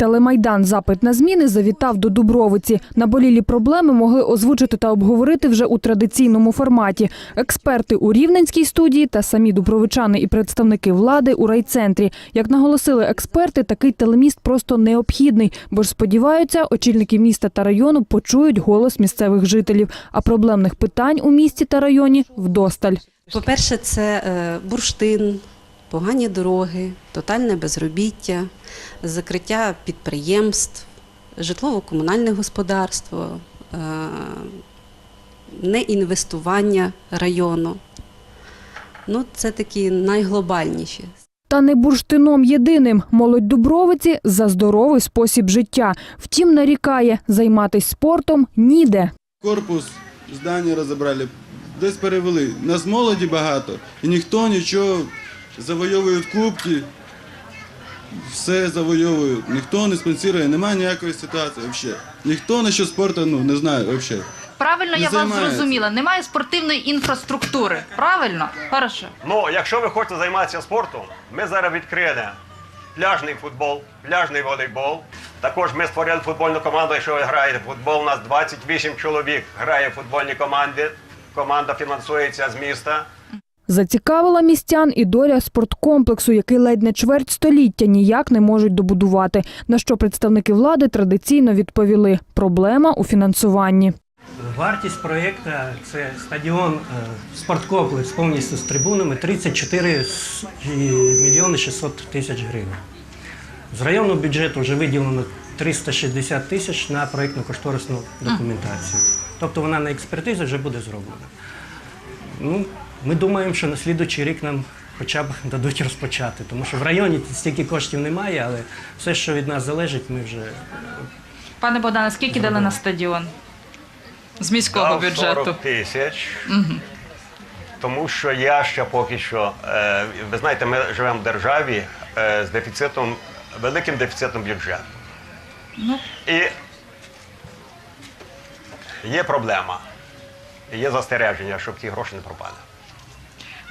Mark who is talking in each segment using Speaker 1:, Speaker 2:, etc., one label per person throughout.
Speaker 1: Телемайдан Запит на зміни завітав до Дубровиці. Наболілі проблеми могли озвучити та обговорити вже у традиційному форматі. Експерти у Рівненській студії та самі дубровичани і представники влади у райцентрі. Як наголосили експерти, такий телеміст просто необхідний, бо ж сподіваються, очільники міста та району почують голос місцевих жителів. А проблемних питань у місті та районі вдосталь.
Speaker 2: По-перше, це е, бурштин, погані дороги, тотальне безробіття, закриття підприємств, житлово-комунальне господарство, е, неінвестування району. Ну, це такі найглобальніші.
Speaker 1: Та не бурштином єдиним. Молодь Дубровиці за здоровий спосіб життя. Втім, нарікає, займатися спортом ніде.
Speaker 3: Корпус здання розібрали, десь перевели. Нас молоді багато, і ніхто нічого завойовують кубки, все завойовують. Ніхто не спонсорує, немає ніякої ситуації взагалі. Ніхто на що спорту ну, не знає взагалі.
Speaker 4: Правильно,
Speaker 3: Не
Speaker 4: я вас
Speaker 3: займається.
Speaker 4: зрозуміла. Немає спортивної інфраструктури. Правильно? Хорошо.
Speaker 5: Ну, якщо ви хочете займатися спортом, ми зараз відкрили пляжний футбол, пляжний волейбол. Також ми створили футбольну команду, якщо ви граєте в футбол, у нас 28 чоловік грає в футбольній команді. Команда фінансується з міста.
Speaker 1: Зацікавила містян і доля спорткомплексу, який ледь не чверть століття ніяк не можуть добудувати. На що представники влади традиційно відповіли: проблема у фінансуванні.
Speaker 6: Вартість проєкту – це стадіон, е, спорткомплекс повністю з трибунами 34 мільйони 600 тисяч гривень. З районного бюджету вже виділено 360 тисяч на проєктно-кошторисну документацію. Тобто вона на експертизі вже буде зроблена. Ну, ми думаємо, що на слідуючий рік нам хоча б дадуть розпочати, тому що в районі стільки коштів немає, але все, що від нас залежить, ми вже
Speaker 4: Пане Богдане, скільки дали на стадіон? З міського
Speaker 5: Дав
Speaker 4: бюджету.
Speaker 5: 40 тисяч. Тому що я ще поки що, е, ви знаєте, ми живемо в державі е, з дефіцитом, великим дефіцитом бюджету.
Speaker 4: Ну.
Speaker 5: І є проблема, є застереження, щоб ті гроші не пропали.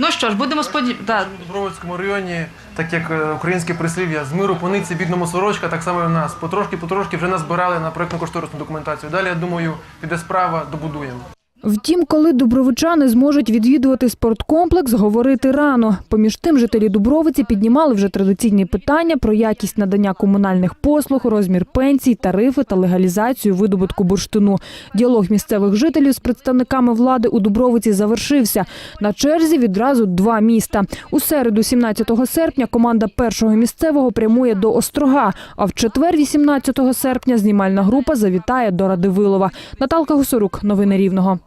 Speaker 4: Ну що ж, будемо сподіватися.
Speaker 7: В Дубровицькому районі, так як е, українське прислів'я, з миру пониці бідному сорочка, так само і в нас. Потрошки-потрошки вже назбирали на проєктно-кошторисну документацію. Далі, я думаю, піде справа, добудуємо.
Speaker 1: Втім, коли дубровичани зможуть відвідувати спорткомплекс, говорити рано. Поміж тим, жителі Дубровиці піднімали вже традиційні питання про якість надання комунальних послуг, розмір пенсій, тарифи та легалізацію видобутку бурштину. Діалог місцевих жителів з представниками влади у Дубровиці завершився. На черзі відразу два міста. У середу, 17 серпня, команда першого місцевого прямує до Острога. А в четвер, 18 серпня, знімальна група завітає до Радивилова. Наталка Гусорук. Новини Рівного.